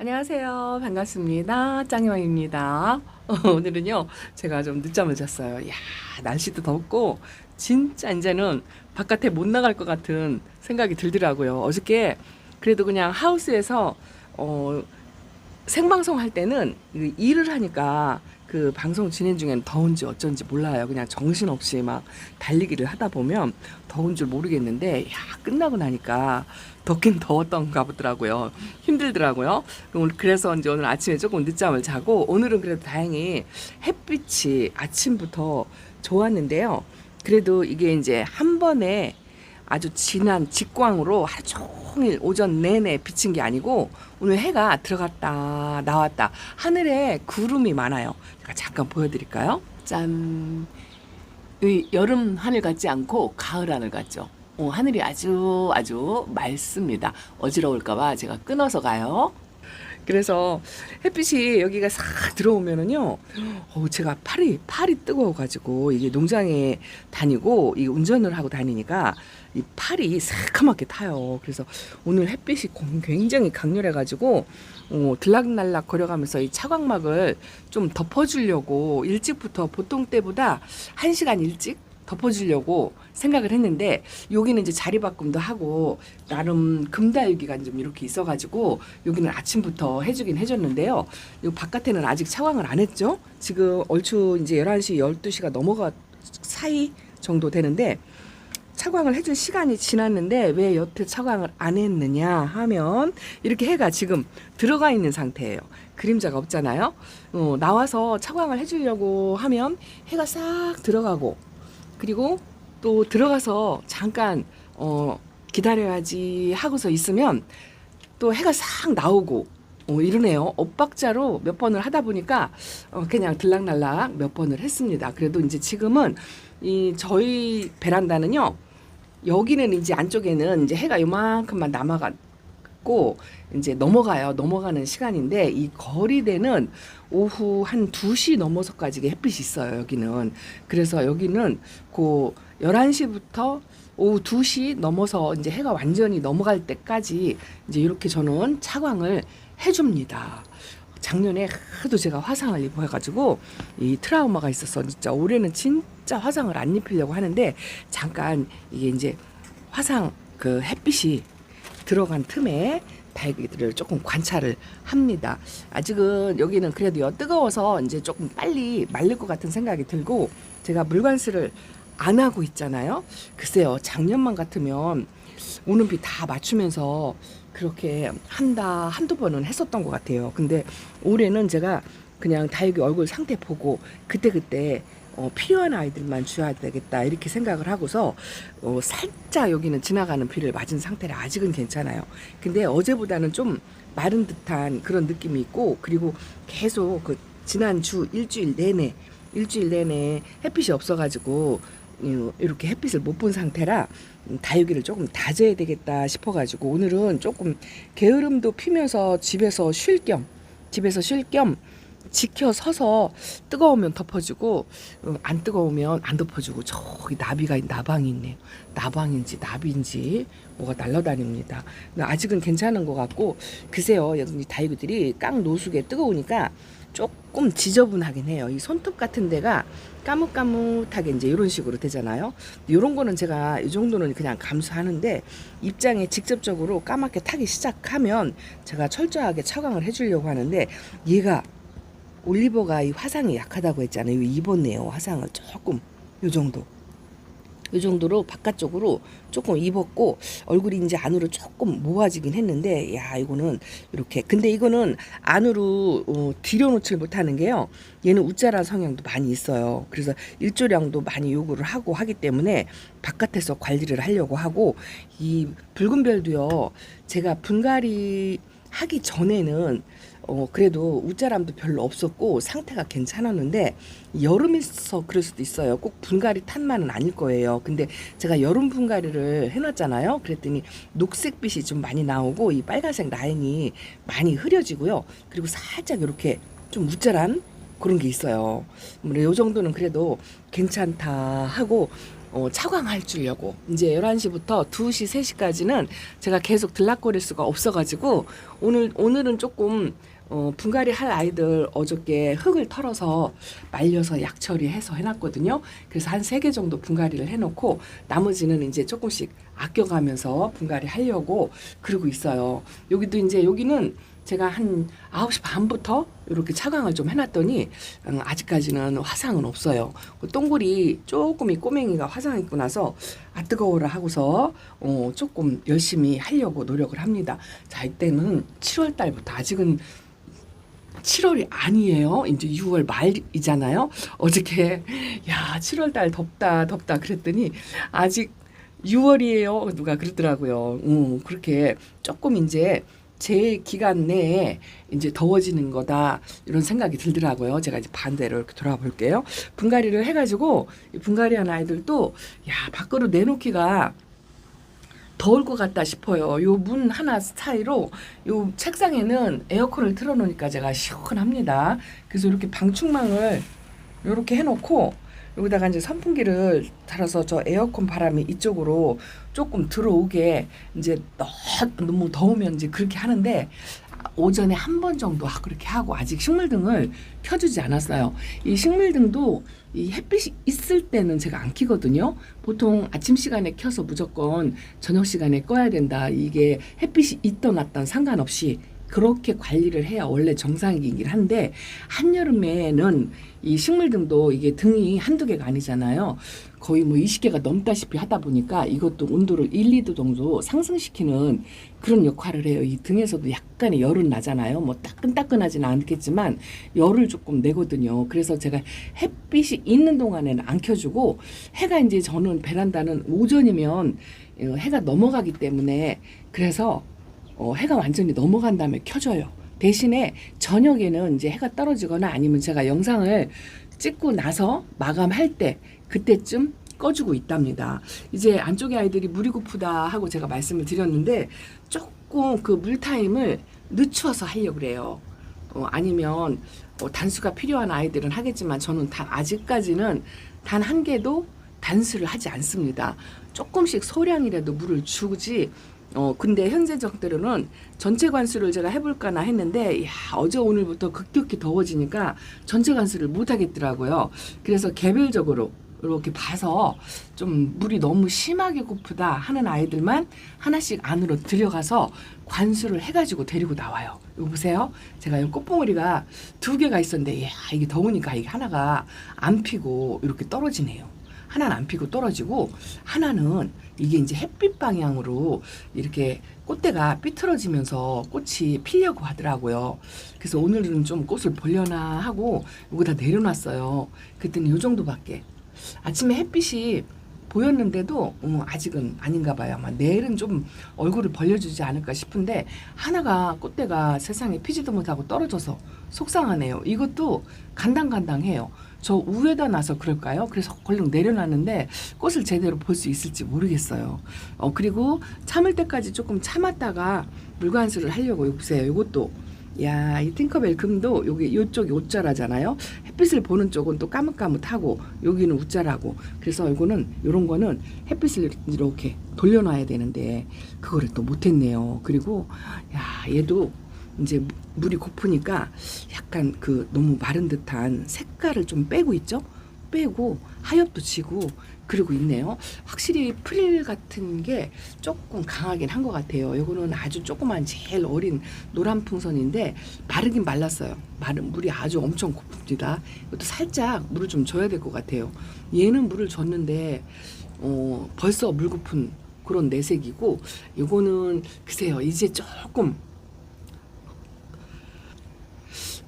안녕하세요. 반갑습니다. 짱이왕입니다. 오늘은요, 제가 좀 늦잠을 잤어요. 야 날씨도 덥고, 진짜 이제는 바깥에 못 나갈 것 같은 생각이 들더라고요. 어저께 그래도 그냥 하우스에서, 어, 생방송 할 때는 이 일을 하니까 그 방송 진행 중엔 더운지 어쩐지 몰라요. 그냥 정신없이 막 달리기를 하다 보면 더운 줄 모르겠는데, 야, 끝나고 나니까 덥긴 더웠던가 보더라고요. 힘들더라고요. 그래서 이제 오늘 아침에 조금 늦잠을 자고 오늘은 그래도 다행히 햇빛이 아침부터 좋았는데요. 그래도 이게 이제 한 번에 아주 진한 직광으로 하루 종일 오전 내내 비친 게 아니고 오늘 해가 들어갔다 나왔다 하늘에 구름이 많아요. 제가 잠깐 보여드릴까요? 짠. 이 여름 하늘 같지 않고 가을 하늘 같죠. 어, 하늘이 아주 아주 맑습니다. 어지러울까봐 제가 끊어서 가요. 그래서 햇빛이 여기가 싹 들어오면은요, 어, 제가 팔이 팔이 뜨거워가지고 이게 농장에 다니고 이 운전을 하고 다니니까 이 팔이 새카맣게 타요. 그래서 오늘 햇빛이 공- 굉장히 강렬해가지고 어, 들락날락 거려가면서 이 차광막을 좀 덮어주려고 일찍부터 보통 때보다 한 시간 일찍 덮어주려고 생각을 했는데 여기는 이제 자리 바꿈도 하고 나름 금다육이가 좀 이렇게 있어가지고 여기는 아침부터 해주긴 해줬는데요. 요 바깥에는 아직 차광을 안 했죠. 지금 얼추 이제 11시, 12시가 넘어가 사이 정도 되는데 차광을 해줄 시간이 지났는데 왜 여태 차광을 안 했느냐 하면 이렇게 해가 지금 들어가 있는 상태예요. 그림자가 없잖아요. 어, 나와서 차광을 해주려고 하면 해가 싹 들어가고 그리고 또 들어가서 잠깐 어, 기다려야지 하고서 있으면 또 해가 싹 나오고 어, 이러네요. 엇박자로 몇 번을 하다 보니까 어, 그냥 들락날락 몇 번을 했습니다. 그래도 이제 지금은 이 저희 베란다는요. 여기는 이제 안쪽에는 이제 해가 요만큼만 남아 갔고 이제 넘어가요. 넘어가는 시간인데 이 거리대는 오후 한 2시 넘어서까지 햇빛이 있어요. 여기는. 그래서 여기는 그 11시부터 오후 2시 넘어서 이제 해가 완전히 넘어갈 때까지 이제 이렇게 저는 차광을 해줍니다. 작년에 하도 제가 화상을 입어가지고 이 트라우마가 있어서 진짜 올해는 진짜 화상을 안 입히려고 하는데 잠깐 이게 이제 화상 그 햇빛이 들어간 틈에 달기들을 조금 관찰을 합니다. 아직은 여기는 그래도 요 뜨거워서 이제 조금 빨리 말릴 것 같은 생각이 들고 제가 물관수를 안 하고 있잖아요. 글쎄요, 작년만 같으면 오는 비 다 맞추면서 그렇게 한다 한두 번은 했었던 것 같아요. 근데 올해는 제가 그냥 다육이 얼굴 상태 보고 그때 그때 어, 필요한 아이들만 줘야 되겠다 이렇게 생각을 하고서 어, 살짝 여기는 지나가는 비를 맞은 상태라 아직은 괜찮아요. 근데 어제보다는 좀 마른 듯한 그런 느낌이 있고 그리고 계속 그 지난 주 일주일 내내 일주일 내내 햇빛이 없어가지고 음, 이렇게 햇빛을 못 본 상태라 음, 다육이를 조금 다져야 되겠다 싶어가지고 오늘은 조금 게으름도 피면서 집에서 쉴 겸 집에서 쉴 겸 지켜 서서 뜨거우면 덮어주고 음, 안 뜨거우면 안 덮어주고 저기 나비가 나방이 있네요. 나방인지 나비인지 뭐가 날아다닙니다. 근데 아직은 괜찮은 것 같고 글쎄요 여기 다육이들이 깡 노숙에 뜨거우니까 조금 지저분하긴 해요. 이 손톱 같은 데가 까뭇까뭇하게 이제 이런 식으로 되잖아요. 이런 거는 제가 이 정도는 그냥 감수하는데 입장에 직접적으로 까맣게 타기 시작하면 제가 철저하게 차광을 해주려고 하는데 얘가 올리버가 이 화상이 약하다고 했잖아요. 입었네요. 화상을 조금 요 정도. 요 정도로 바깥쪽으로 조금 입었고 얼굴이 이제 안으로 조금 모아지긴 했는데 야 이거는 이렇게 근데 이거는 안으로 어, 들여놓질 못하는 게요 얘는 우짜란 성향도 많이 있어요 그래서 일조량도 많이 요구를 하고 하기 때문에 바깥에서 관리를 하려고 하고 이 붉은 별도요 제가 분갈이 하기 전에는 어 그래도 우짜람도 별로 없었고 상태가 괜찮았는데 여름에서 그럴 수도 있어요. 꼭 분갈이 탄만은 아닐 거예요. 근데 제가 여름 분갈이를 해놨잖아요. 그랬더니 녹색빛이 좀 많이 나오고 이 빨간색 라인이 많이 흐려지고요. 그리고 살짝 이렇게 좀 우짜란 그런 게 있어요. 뭐요 정도는 그래도 괜찮다 하고 어, 차광할 주려고 이제 11시부터 2시, 3시까지는 제가 계속 들락거릴 수가 없어가지고 오늘 오늘은 조금 어, 분갈이 할 아이들 어저께 흙을 털어서 말려서 약 처리해서 해놨거든요. 그래서 한 세 개 정도 분갈이를 해놓고 나머지는 이제 조금씩 아껴가면서 분갈이 하려고 그러고 있어요. 여기도 이제 여기는 제가 한 9시 반부터 이렇게 차광을 좀 해놨더니 음, 아직까지는 화상은 없어요. 그 똥굴이 조금 이 꼬맹이가 화상 입고 나서 아 뜨거워라 하고서 어, 조금 열심히 하려고 노력을 합니다. 자 이때는 7월 달부터 아직은 7월이 아니에요. 이제 6월 말이잖아요. 어저께 야 7월 달 덥다 덥다 그랬더니 아직 6월이에요. 누가 그러더라고요. 음, 그렇게 조금 이제 제 기간 내에 이제 더워지는 거다 이런 생각이 들더라고요. 제가 이제 반대로 이렇게 돌아볼게요. 분갈이를 해가지고 이 분갈이한 아이들도 야 밖으로 내놓기가 더울 것 같다 싶어요. 요 문 하나 사이로 요 책상에는 에어컨을 틀어놓으니까 제가 시원합니다. 그래서 이렇게 방충망을 이렇게 해놓고 여기다가 이제 선풍기를 달아서 저 에어컨 바람이 이쪽으로 조금 들어오게 이제 너, 너무 더우면 이제 그렇게 하는데 오전에 한 번 정도 하- 그렇게 하고 아직 식물등을 켜주지 않았어요. 이 식물등도 이 햇빛이 있을 때는 제가 안 켜거든요. 보통 아침 시간에 켜서 무조건 저녁 시간에 꺼야 된다. 이게 햇빛이 있던 왔던 상관없이 그렇게 관리를 해야 원래 정상이긴 한데 한여름에는 이 식물 등도 이게 등이 한두 개가 아니잖아요. 거의 뭐 20개가 넘다시피 하다 보니까 이것도 온도를 1, 2도 정도 상승시키는 그런 역할을 해요. 이 등에서도 약간의 열은 나잖아요. 뭐 따끈따끈하지는 않겠지만 열을 조금 내거든요. 그래서 제가 햇빛이 있는 동안에는 안 켜주고 해가 이제 저는 베란다는 오전이면 어, 해가 넘어가기 때문에 그래서 어, 해가 완전히 넘어간 다음에 켜져요. 대신에 저녁에는 이제 해가 떨어지거나 아니면 제가 영상을 찍고 나서 마감할 때 그때쯤 꺼주고 있답니다. 이제 안쪽에 아이들이 물이 고프다 하고 제가 말씀을 드렸는데 조금 그 물타임을 늦춰서 하려고 그래요. 어, 아니면 어, 단수가 필요한 아이들은 하겠지만 저는 단 아직까지는 단 한 개도 단수를 하지 않습니다. 조금씩 소량이라도 물을 주지 어 근데 현재 적대로는 전체 관수를 제가 해볼까나 했는데 야 어제 오늘부터 급격히 더워지니까 전체 관수를 못 하겠더라고요. 그래서 개별적으로 이렇게 봐서 좀 물이 너무 심하게 고프다 하는 아이들만 하나씩 안으로 들여가서 관수를 해가지고 데리고 나와요. 이거 보세요. 제가 이 꽃봉오리가 두 개가 있었는데 야 이게 더우니까 이게 하나가 안 피고 이렇게 떨어지네요. 하나는 안 피고 떨어지고 하나는 이게 이제 햇빛 방향으로 이렇게 꽃대가 삐뚤어지면서 꽃이 피려고 하더라고요. 그래서 오늘은 좀 꽃을 보려나 하고 여기다 내려놨어요. 그랬더니 요 정도밖에. 아침에 햇빛이 보였는데도 음, 아직은 아닌가 봐요. 아마 내일은 좀 얼굴을 벌려주지 않을까 싶은데 하나가 꽃대가 세상에 피지도 못하고 떨어져서 속상하네요. 이것도 간당간당해요. 저 위에다 놔서 그럴까요? 그래서 얼른 내려놨는데 꽃을 제대로 볼 수 있을지 모르겠어요. 어 그리고 참을 때까지 조금 참았다가 물관수를 하려고 요 보세요. 이것도 야, 이 팅커벨 금도 여기 요쪽이 옷자라잖아요. 햇빛을 보는 쪽은 또 까뭇까뭇하고 여기는 웃자라고. 그래서 이거는 요런 거는 햇빛을 이렇게 돌려놔야 되는데 그거를 또 못했네요. 그리고 야, 얘도 이제 물이 고프니까 약간 그 너무 마른 듯한 색깔을 좀 빼고 있죠. 빼고 하엽도 지고 그러고 있네요. 확실히 프릴 같은 게 조금 강하긴 한 것 같아요. 요거는 아주 조그만 제일 어린 노란 풍선인데 마르긴 말랐어요. 마른 물이 아주 엄청 고픕니다. 이것도 살짝 물을 좀 줘야 될 것 같아요. 얘는 물을 줬는데 어, 벌써 물 고픈 그런 내색이고 요거는 글쎄요 이제 조금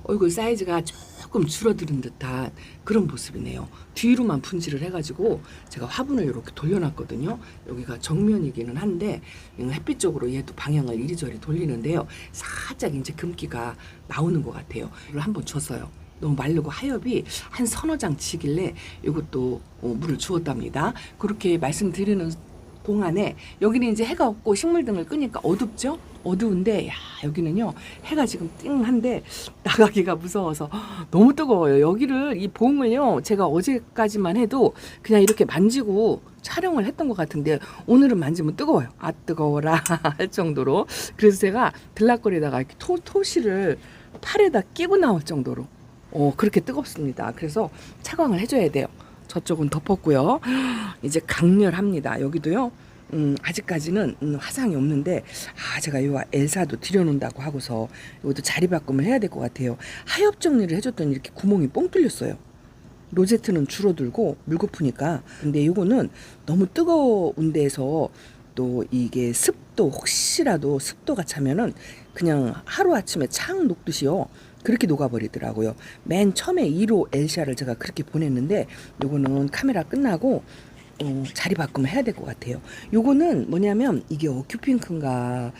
얼굴 사이즈가 조금 줄어드는 듯한 그런 모습이네요. 뒤로만 분질을 해가지고 제가 화분을 이렇게 돌려놨거든요. 여기가 정면이기는 한데 음, 햇빛 쪽으로 얘도 방향을 이리저리 돌리는데요. 살짝 이제 금기가 나오는 것 같아요. 이걸 한번 줬어요. 너무 마르고 하엽이 한 서너 장 치길래 이것도 어, 물을 주었답니다. 그렇게 말씀드리는 동안에 여기는 이제 해가 없고 식물 등을 끄니까 어둡죠? 어두운데 야 여기는요 해가 지금 띵한데 나가기가 무서워서 너무 뜨거워요. 여기를 이 봉을요 제가 어제까지만 해도 그냥 이렇게 만지고 촬영을 했던 것 같은데 오늘은 만지면 뜨거워요. 아 뜨거워라 할 정도로 그래서 제가 들락거리다가 이렇게 토, 토시를 팔에다 끼고 나올 정도로 어 그렇게 뜨겁습니다. 그래서 차광을 해줘야 돼요. 저쪽은 덮었고요. 이제 강렬합니다. 여기도요. 음, 아직까지는 음, 화상이 없는데 아 제가 요 엘사도 들여놓는다고 하고서 이것도 자리 바꿈을 해야 될 것 같아요. 하엽 정리를 해줬더니 이렇게 구멍이 뻥 뚫렸어요. 로제트는 줄어들고 물거푸니까 근데 요거는 너무 뜨거운 데서 또 이게 습도 혹시라도 습도가 차면은 그냥 하루 아침에 창 녹듯이요 그렇게 녹아버리더라고요 맨 처음에 2로 엘샤를 제가 그렇게 보냈는데 요거는 카메라 끝나고 어, 자리 바꾸면 해야 될 것 같아요 요거는 뭐냐면 이게 어큐핑크인가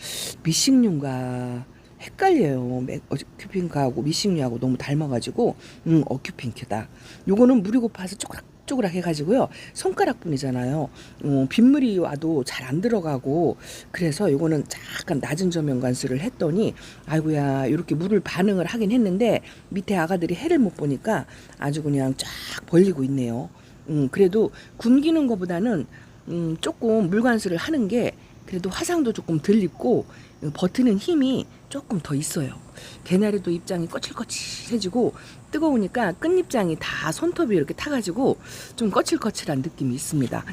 미식류인가 헷갈려요. 맥- 어큐핑크하고 미식류하고 너무 닮아가지고 음 어큐핑크다. 요거는 물이 고파서 쪼그락 쪼그락 해가지고요. 손가락뿐이잖아요. 어, 빗물이 와도 잘 안 들어가고 그래서 요거는 약간 낮은 저면 관수를 했더니 아이고야 이렇게 물을 반응을 하긴 했는데 밑에 아가들이 해를 못 보니까 아주 그냥 쫙 벌리고 있네요. 음 그래도 굶기는 것보다는 음 조금 물관수를 하는 게 그래도 화상도 조금 덜 입고 버티는 힘이 조금 더 있어요. 개나리도 입장이 거칠거칠해지고 뜨거우니까 끝입장이 다 손톱이 이렇게 타가지고 좀 거칠거칠한 느낌이 있습니다.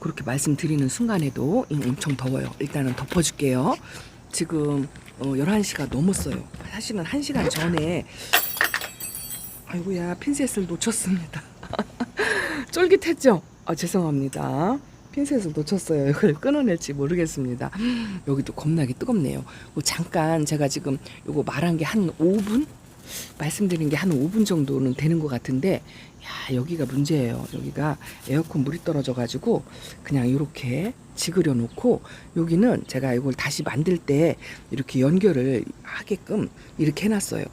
그렇게 말씀드리는 순간에도 음, 엄청 더워요. 일단은 덮어줄게요. 지금 어, 11시가 넘었어요. 사실은 1시간 전에 아이고야 핀셋을 놓쳤습니다. 쫄깃했죠? 아, 죄송합니다. 핀셋을 놓쳤어요. 이걸 끊어낼지 모르겠습니다. 여기도 겁나게 뜨겁네요. 뭐 잠깐 제가 지금 요거 말한 게 한 5분? 말씀드린 게 한 5분 정도는 되는 것 같은데, 야, 여기가 문제예요. 여기가 에어컨 물이 떨어져가지고, 그냥 이렇게 지그려 놓고, 여기는 제가 이걸 다시 만들 때 이렇게 연결을 하게끔 이렇게 해놨어요.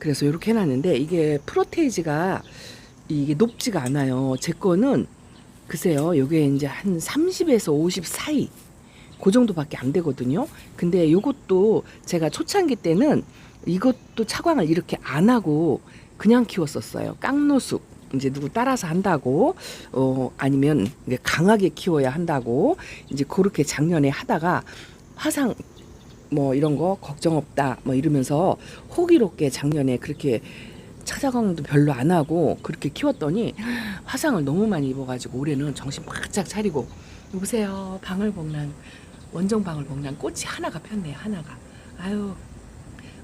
그래서 이렇게 해놨는데, 이게 프로테이지가 이게 높지가 않아요. 제 거는 글쎄요, 요게 이제 한 30에서 50 사이. 그 정도밖에 안 되거든요. 근데 요것도 제가 초창기 때는 이것도 차광을 이렇게 안 하고 그냥 키웠었어요. 깡노숙. 이제 누구 따라서 한다고, 어, 아니면 강하게 키워야 한다고, 이제 그렇게 작년에 하다가 화상, 뭐 이런 거 걱정 없다, 뭐 이러면서 호기롭게 작년에 그렇게 차자광도 별로 안 하고 그렇게 키웠더니 화상을 너무 많이 입어가지고 올해는 정신 바짝 차리고. 여보세요. 방울복랑 원정 방울복랑 꽃이 하나가 폈네요 하나가. 아유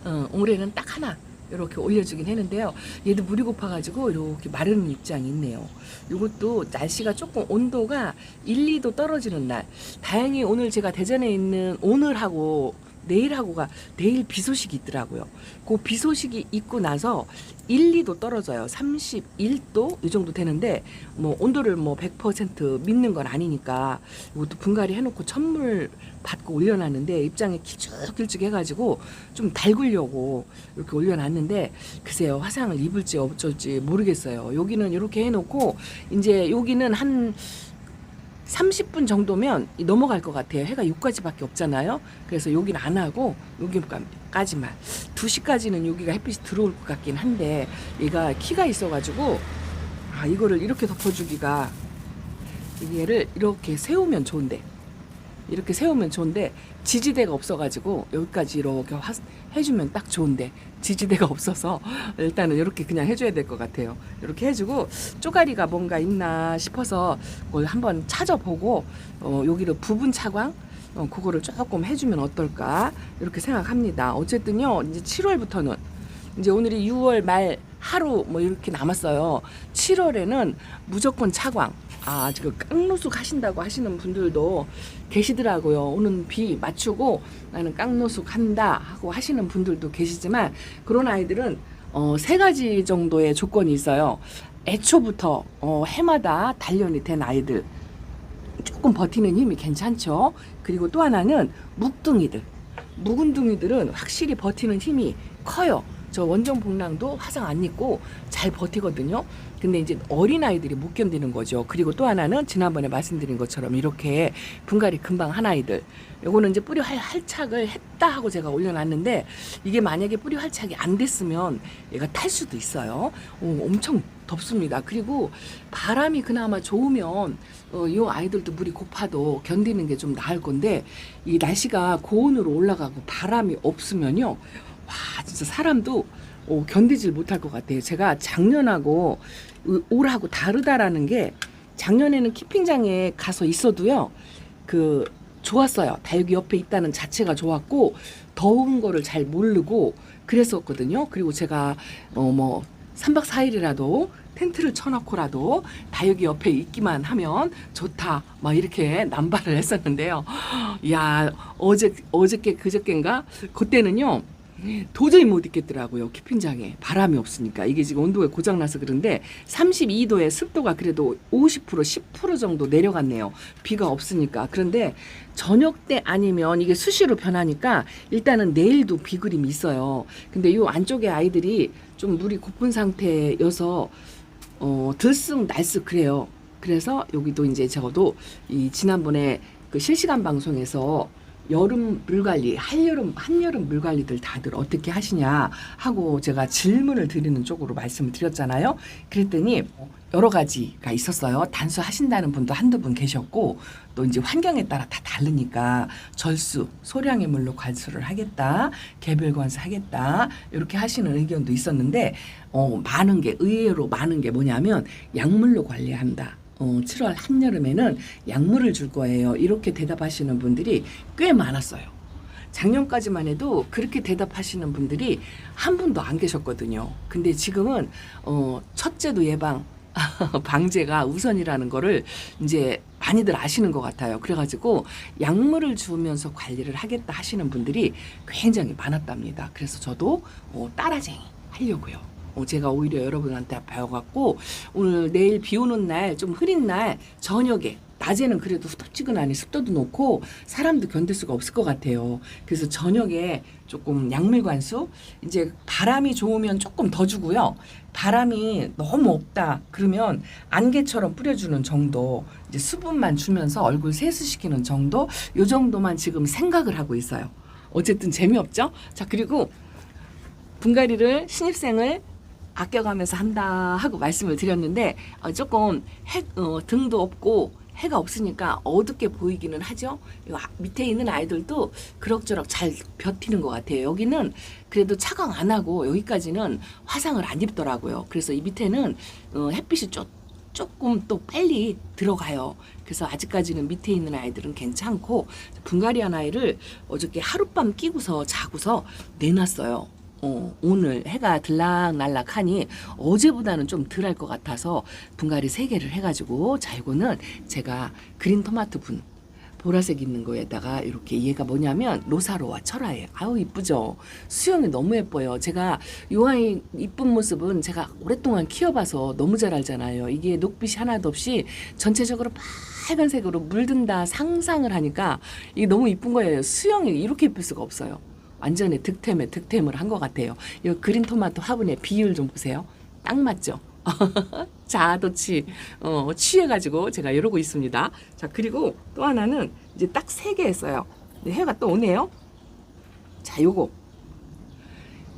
어, 올해는 딱 하나 이렇게 올려주긴 했는데요. 얘도 물이 고파가지고 이렇게 마르는 입장이 있네요. 이것도 날씨가 조금 온도가 1, 2도 떨어지는 날. 다행히 오늘 제가 대전에 있는 오늘하고 내일하고가 내일 비 소식이 있더라고요. 그 비 소식이 있고 나서 1, 2도 떨어져요. 31도 이 정도 되는데 뭐 온도를 뭐 100% 믿는 건 아니니까 이것도 분갈이 해놓고 천물 받고 올려놨는데 입장에 길쭉길쭉 해가지고 좀 달구려고 이렇게 올려놨는데 글쎄요 화상을 입을지 어쩔지 모르겠어요. 여기는 이렇게 해놓고 이제 여기는 한 30분 정도면 넘어갈 것 같아요. 해가 6까지밖에 없잖아요. 그래서 여기는 안 하고 여기까지만 2시까지는 여기가 햇빛이 들어올 것 같긴 한데 얘가 키가 있어가지고 아 이거를 이렇게 덮어주기가 얘를 이렇게 세우면 좋은데 이렇게 세우면 좋은데 지지대가 없어가지고 여기까지 이렇게 화, 해주면 딱 좋은데 지지대가 없어서 일단은 이렇게 그냥 해줘야 될 것 같아요. 이렇게 해주고 쪼가리가 뭔가 있나 싶어서 그걸 한번 찾아보고 어, 여기를 부분 차광 어, 그거를 조금 해주면 어떨까 이렇게 생각합니다. 어쨌든요 이제 7월부터는 이제 오늘이 6월 말 하루 뭐 이렇게 남았어요. 7월에는 무조건 차광. 아, 지금 깡노숙 하신다고 하시는 분들도 계시더라고요. 오는 비 맞추고 나는 깡노숙 한다 하고 하시는 분들도 계시지만 그런 아이들은 어, 세 가지 정도의 조건이 있어요. 애초부터 어, 해마다 단련이 된 아이들. 조금 버티는 힘이 괜찮죠. 그리고 또 하나는 묵둥이들. 묵은둥이들은 확실히 버티는 힘이 커요. 저 원정 복랑도 화상 안 입고 잘 버티거든요. 근데 이제 어린 아이들이 못 견디는 거죠. 그리고 또 하나는 지난번에 말씀드린 것처럼 이렇게 분갈이 금방 한 아이들, 요거는 이제 뿌리 활, 활착을 했다 하고 제가 올려놨는데 이게 만약에 뿌리 활착이 안 됐으면 얘가 탈 수도 있어요. 오, 엄청 덥습니다. 그리고 바람이 그나마 좋으면 어, 이 아이들도 물이 고파도 견디는 게 좀 나을 건데 이 날씨가 고온으로 올라가고 바람이 없으면요. 와 진짜 사람도 어, 견디질 못할 것 같아요. 제가 작년하고 이- 올하고 다르다라는 게 작년에는 키핑장에 가서 있어도요. 그 좋았어요. 다육이 옆에 있다는 자체가 좋았고 더운 거를 잘 모르고 그랬었거든요. 그리고 제가 어뭐 3박 4일이라도 텐트를 쳐놓고라도 다육이 옆에 있기만 하면 좋다. 막 이렇게 남발을 했었는데요. 야 어제 어저께 그저께인가 그때는요. 도저히 못 있겠더라고요. 키핑장에 바람이 없으니까 이게 지금 온도가 고장 나서 그런데 32도에 습도가 그래도 50% 10% 정도 내려갔네요. 비가 없으니까 그런데 저녁 때 아니면 이게 수시로 변하니까 일단은 내일도 비 그림이 있어요. 근데 이 안쪽에 아이들이 좀 물이 고픈 상태여서 어 들쑥 날쑥 그래요. 그래서 여기도 이제 적어도 이 지난번에 그 실시간 방송에서 여름 물 관리, 한여름 한여름 물 관리들 다들 어떻게 하시냐 하고 제가 질문을 드리는 쪽으로 말씀을 드렸잖아요. 그랬더니 여러 가지가 있었어요. 단수 하신다는 분도 한두 분 계셨고 또 이제 환경에 따라 다 다르니까 절수, 소량의 물로 관수를 하겠다, 개별 관수 하겠다 이렇게 하시는 의견도 있었는데 어, 많은 게 의외로 많은 게 뭐냐면 약물로 관리한다. 어, 7월 한여름에는 약물을 줄 거예요. 이렇게 대답하시는 분들이 꽤 많았어요. 작년까지만 해도 그렇게 대답하시는 분들이 한 분도 안 계셨거든요. 근데 지금은 어, 첫째도 예방, 방제가 우선이라는 거를 이제 많이들 아시는 것 같아요. 그래가지고 약물을 주면서 관리를 하겠다 하시는 분들이 굉장히 많았답니다. 그래서 저도 어, 따라쟁이 하려고요. 어, 제가 오히려 여러분한테 배워갖고 오늘 내일 비 오는 날 좀 흐린 날 저녁에 낮에는 그래도 후덥지근하니 습도도 높고 사람도 견딜 수가 없을 것 같아요. 그래서 저녁에 조금 약물 관수 이제 바람이 좋으면 조금 더 주고요. 바람이 너무 없다 그러면 안개처럼 뿌려주는 정도 이제 수분만 주면서 얼굴 세수시키는 정도 요 정도만 지금 생각을 하고 있어요. 어쨌든 재미없죠? 자 그리고 분갈이를 신입생을 아껴가면서 한다 하고 말씀을 드렸는데 어, 조금 해, 어, 등도 없고 해가 없으니까 어둡게 보이기는 하죠. 요 아- 밑에 있는 아이들도 그럭저럭 잘 버티는 것 같아요. 여기는 그래도 차광 안 하고 여기까지는 화상을 안 입더라고요. 그래서 이 밑에는 어, 햇빛이 조, 조금 또 빨리 들어가요. 그래서 아직까지는 밑에 있는 아이들은 괜찮고 분갈이한 아이를 어저께 하룻밤 끼고서 자고서 내놨어요. 어, 오늘 해가 들락날락하니 어제보다는 좀 덜할 것 같아서 분갈이 세 개를 해가지고 자 이거는 제가 그린 토마토 분 보라색 있는 거에다가 이렇게 얘가 뭐냐면 로사로와 철화예요. 아우 이쁘죠. 수영이 너무 예뻐요. 제가 요 아이 이쁜 모습은 제가 오랫동안 키워봐서 너무 잘 알잖아요. 이게 녹빛이 하나도 없이 전체적으로 빨간색으로 물든다 상상을 하니까 이게 너무 이쁜 거예요. 수영이 이렇게 예쁠 수가 없어요. 완전히 득템에 득템을 한 것 같아요. 이 그린 토마토 화분의 비율 좀 보세요. 딱 맞죠? 자아도취 어, 취해가지고 제가 이러고 있습니다. 자 그리고 또 하나는 이제 딱 세 개 했어요. 해가 또 오네요. 자 요거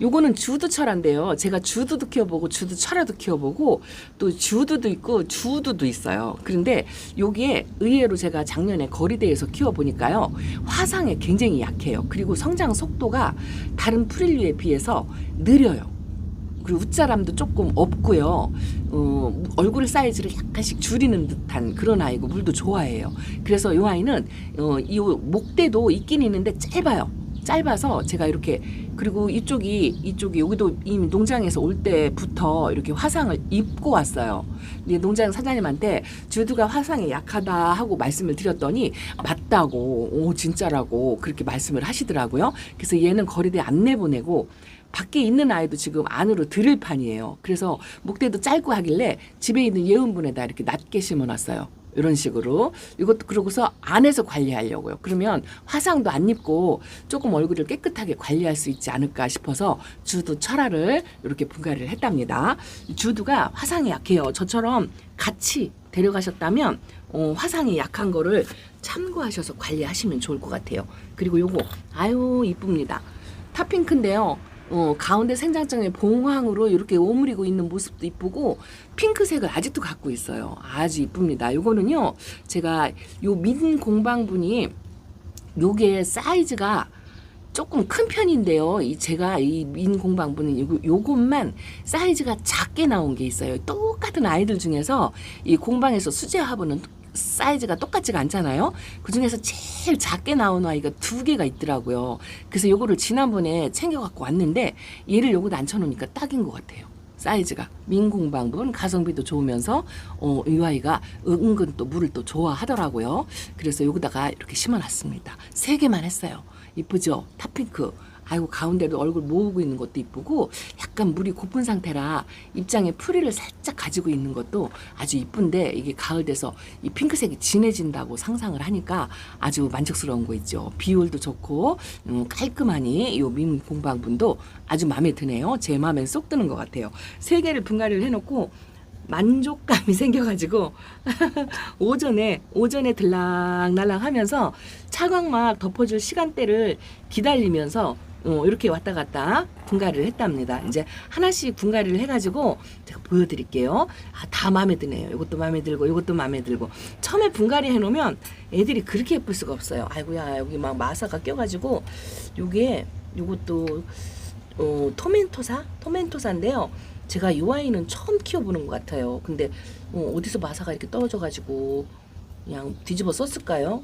요거는 주두 철화인데요. 제가 주두도 키워보고 주두 철화도 키워보고 또 주두도 있고 주두도 있어요. 그런데 여기에 의외로 제가 작년에 거리대에서 키워보니까요. 화상에 굉장히 약해요. 그리고 성장 속도가 다른 프릴류에 비해서 느려요. 그리고 웃자람도 조금 없고요. 어, 얼굴 사이즈를 약간씩 줄이는 듯한 그런 아이고 물도 좋아해요. 그래서 이 아이는 어, 이 목대도 있긴 있는데 짧아요. 짧아서 제가 이렇게 그리고 이쪽이 이쪽이 여기도 이미 농장에서 올 때부터 이렇게 화상을 입고 왔어요. 근데 농장 사장님한테 주두가 화상에 약하다 하고 말씀을 드렸더니 맞다고 오 진짜라고 그렇게 말씀을 하시더라고요. 그래서 얘는 거리대 안 내보내고 밖에 있는 아이도 지금 안으로 들을 판이에요. 그래서 목대도 짧고 하길래 집에 있는 예은분에다 이렇게 낮게 심어놨어요. 이런 식으로 이것도 그러고서 안에서 관리하려고요. 그러면 화상도 안 입고 조금 얼굴을 깨끗하게 관리할 수 있지 않을까 싶어서 주두 철화를 이렇게 분갈이를 했답니다. 주두가 화상에 약해요. 저처럼 같이 데려가셨다면 어, 화상이 약한 거를 참고하셔서 관리하시면 좋을 것 같아요. 그리고 요거 아유 이쁩니다. 탑핑크인데요. 어, 가운데 생장점에 봉황으로 이렇게 오므리고 있는 모습도 이쁘고 핑크색을 아직도 갖고 있어요. 아주 이쁩니다. 요거는요. 제가 요 민 공방분이 요게 사이즈가 조금 큰 편인데요. 이 제가 이 민 공방분은 요거, 요것만 사이즈가 작게 나온 게 있어요. 똑같은 아이들 중에서 이 공방에서 수제 화분은 사이즈가 똑같지가 않잖아요. 그 중에서 제일 작게 나온 아이가 두 개가 있더라고요. 그래서 요거를 지난번에 챙겨 갖고 왔는데 얘를 요거다 앉혀놓으니까 딱인 것 같아요. 사이즈가 민공방분 가성비도 좋으면서 어, 이 아이가 은근 또 물을 또 좋아하더라고요. 그래서 여기다가 이렇게 심어놨습니다. 세 개만 했어요. 이쁘죠? 탑핑크. 아이고 가운데도 얼굴 모으고 있는 것도 이쁘고 약간 물이 고픈 상태라 입장에 풀이를 살짝 가지고 있는 것도 아주 이쁜데 이게 가을 돼서 이 핑크색이 진해진다고 상상을 하니까 아주 만족스러운 거 있죠. 비율도 좋고 음, 깔끔하니 요 민 공방분도 아주 마음에 드네요. 제 마음에 쏙 드는 것 같아요. 세 개를 분갈이를 해놓고 만족감이 생겨가지고 오전에 오전에 들락날락 하면서 차광막 덮어줄 시간대를 기다리면서 어, 이렇게 왔다 갔다 분갈이를 했답니다. 이제 하나씩 분갈이를 해가지고 제가 보여드릴게요. 아, 다 마음에 드네요. 이것도 마음에 들고 이것도 마음에 들고 처음에 분갈이 해놓으면 애들이 그렇게 예쁠 수가 없어요. 아이고야 여기 막 마사가 껴가지고 요게 요것도 어, 토멘토사 토멘토사인데요. 제가 이 아이는 처음 키워보는 것 같아요. 근데 어, 어디서 마사가 이렇게 떨어져가지고 그냥 뒤집어 썼을까요?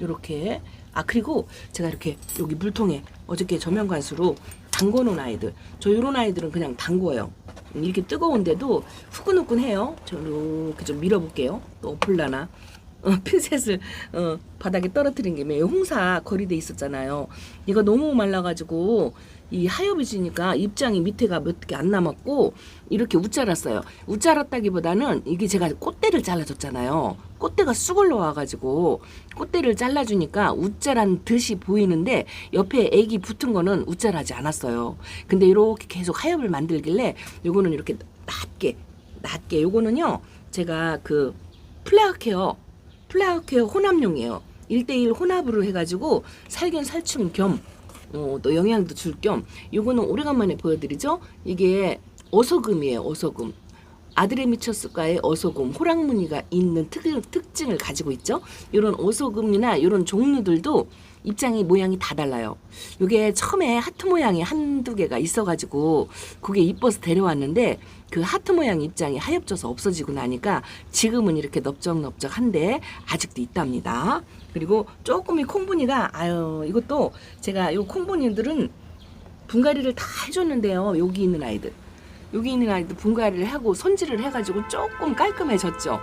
요렇게 아 그리고 제가 이렇게 여기 물통에 어저께 저면관수로 담궈놓은 아이들. 저 요런 아이들은 그냥 담궈요. 이렇게 뜨거운데도 후끈후끈해요. 저 이렇게 좀 밀어볼게요. 또 엎을라나. 어, 핀셋을 어, 바닥에 떨어뜨린 김에 홍사 거리돼 있었잖아요. 얘가 너무 말라가지고 이 하엽이 지니까 입장이 밑에가 몇 개 안 남았고 이렇게 웃자랐어요. 웃자랐다기보다는 이게 제가 꽃대를 잘라줬잖아요. 꽃대가 쑥 올라와가지고 꽃대를 잘라주니까 웃자란 듯이 보이는데 옆에 애기 붙은 거는 웃자라지 않았어요. 근데 이렇게 계속 하엽을 만들길래 요거는 이렇게 낮게 낮게 요거는요 제가 그 플레어케어 플레어케어 혼합용이에요. 1대1 혼합으로 해가지고 살균 살충 겸 어, 또 영양도 줄 겸 요거는 오래간만에 보여드리죠. 이게 어소금이에요. 어소금. 아드레미처스과의 어소금, 호랑무늬가 있는 특, 특징을 가지고 있죠. 이런 어소금이나 이런 종류들도 입장이 모양이 다 달라요. 요게 처음에 하트 모양이 한두 개가 있어가지고 그게 이뻐서 데려왔는데 그 하트 모양 입장이 하엽져서 없어지고 나니까 지금은 이렇게 넓적넓적한데 아직도 있답니다. 그리고 조금 이 콩분이가 아유 이것도 제가 요 콩분이들은 분갈이를 다 해줬는데요. 여기 있는 아이들. 여기 있는 아이들 분갈이를 하고 손질을 해가지고 조금 깔끔해졌죠.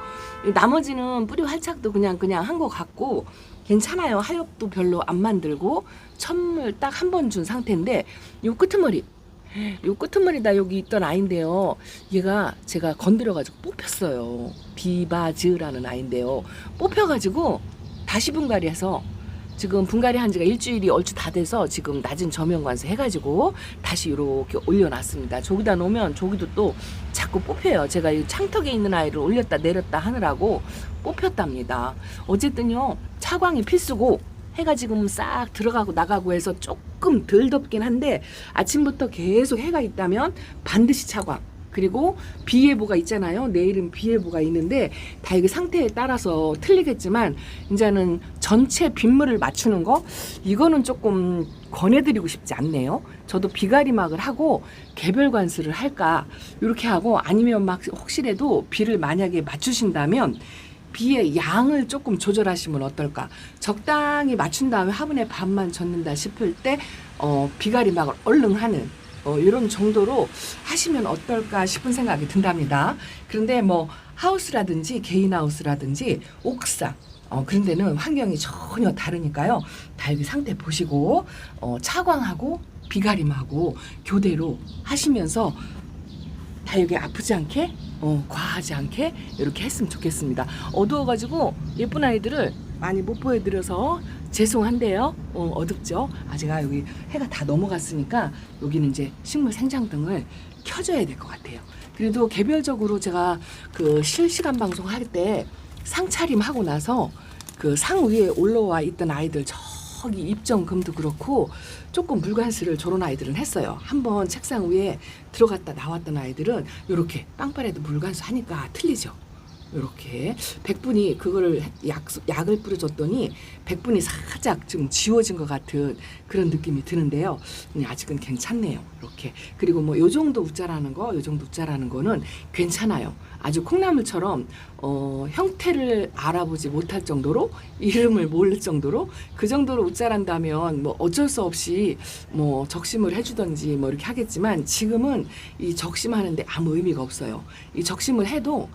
나머지는 뿌리 활착도 그냥 그냥 한 것 같고 괜찮아요. 하엽도 별로 안 만들고 천물 딱 한 번 준 상태인데 요 끄트머리 요 끄트머리다 여기 있던 아이인데요. 얘가 제가 건드려가지고 뽑혔어요. 비바즈라는 아이인데요. 뽑혀가지고 다시 분갈이해서 지금 분갈이 한 지가 일주일이 얼추 다 돼서 지금 낮은 저면관수 해가지고 다시 이렇게 올려놨습니다. 저기다 놓으면 저기도 또 자꾸 뽑혀요. 제가 이 창턱에 있는 아이를 올렸다 내렸다 하느라고 뽑혔답니다. 어쨌든요 차광이 필수고 해가 지금 싹 들어가고 나가고 해서 조금 덜 덥긴 한데 아침부터 계속 해가 있다면 반드시 차광 그리고 비예보가 있잖아요. 내일은 비예보가 있는데 다 이게 상태에 따라서 틀리겠지만 이제는 전체 빗물을 맞추는 거 이거는 조금 권해드리고 싶지 않네요. 저도 비가리막을 하고 개별 관수를 할까 이렇게 하고 아니면 막 혹시라도 비를 만약에 맞추신다면 비의 양을 조금 조절하시면 어떨까? 적당히 맞춘 다음에 화분에 반만 젖는다 싶을 때 어, 비가리막을 얼른 하는 어, 이런 정도로 하시면 어떨까 싶은 생각이 든답니다. 그런데 뭐 하우스라든지 개인 하우스라든지 옥상 어, 그런 데는 환경이 전혀 다르니까요. 달기 상태 보시고 어, 차광하고 비가림하고 교대로 하시면서 다 여기 아프지 않게 어, 과하지 않게 이렇게 했으면 좋겠습니다. 어두워가지고 예쁜 아이들을 많이 못 보여드려서 죄송한데요. 어, 어둡죠? 아 제가 여기 해가 다 넘어갔으니까 여기는 이제 식물 생장등을 켜줘야 될 것 같아요. 그래도 개별적으로 제가 그 실시간 방송 할 때 상차림 하고 나서 그 상 위에 올라와 있던 아이들 저기 입정금도 그렇고 조금 물관수를 저런 아이들은 했어요. 한번 책상 위에 들어갔다 나왔던 아이들은 이렇게 빵빠레도 물관수 하니까 틀리죠. 이렇게 백분이 그거를 약, 약을 뿌려줬더니 백분이 살짝 좀 지워진 것 같은 그런 느낌이 드는데요. 음, 아직은 괜찮네요. 이렇게 그리고 뭐 요 정도 웃자라는 거, 요 정도 웃자라는 거는 괜찮아요. 아주 콩나물처럼 어, 형태를 알아보지 못할 정도로 이름을 모를 정도로 그 정도로 웃자란다면 뭐 어쩔 수 없이 뭐 적심을 해주던지 뭐 이렇게 하겠지만 지금은 이 적심하는데 아무 의미가 없어요. 이 적심을 해도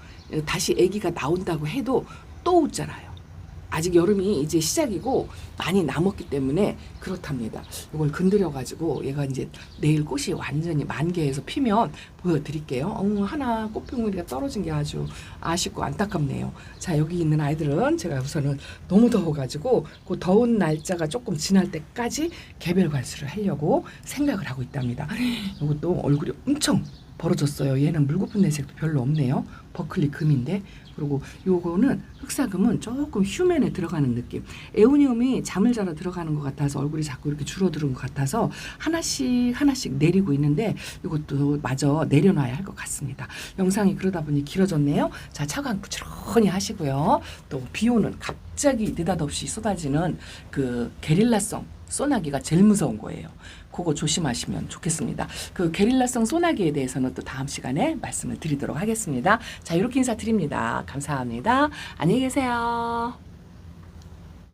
다시 아기가 나온다고 해도 또 웃잖아요. 아직 여름이 이제 시작이고 많이 남았기 때문에 그렇답니다. 이걸 건드려 가지고 얘가 이제 내일 꽃이 완전히 만개해서 피면 보여드릴게요. 어, 하나 꽃봉오리가 떨어진 게 아주 아쉽고 안타깝네요. 자 여기 있는 아이들은 제가 우선은 너무 더워가지고 그 더운 날짜가 조금 지날 때까지 개별 관수를 하려고 생각을 하고 있답니다. 이것도 얼굴이 엄청 벌어졌어요. 얘는 물고픈 내색도 별로 없네요. 버클리 금인데 그리고 요거는 흑사금은 조금 휴면에 들어가는 느낌. 에오니움이 잠을 자러 들어가는 것 같아서 얼굴이 자꾸 이렇게 줄어드는 것 같아서 하나씩 하나씩 내리고 있는데 이것도 마저 내려놔야 할 것 같습니다. 영상이 그러다 보니 길어졌네요. 자 차관 부지런히 하시고요. 또 비오는 갑자기 느닷없이 쏟아지는 그 게릴라성 소나기가 제일 무서운 거예요. 그거 조심하시면 좋겠습니다. 그 게릴라성 소나기에 대해서는 또 다음 시간에 말씀을 드리도록 하겠습니다. 자, 이렇게 인사드립니다. 감사합니다. 안녕히 계세요.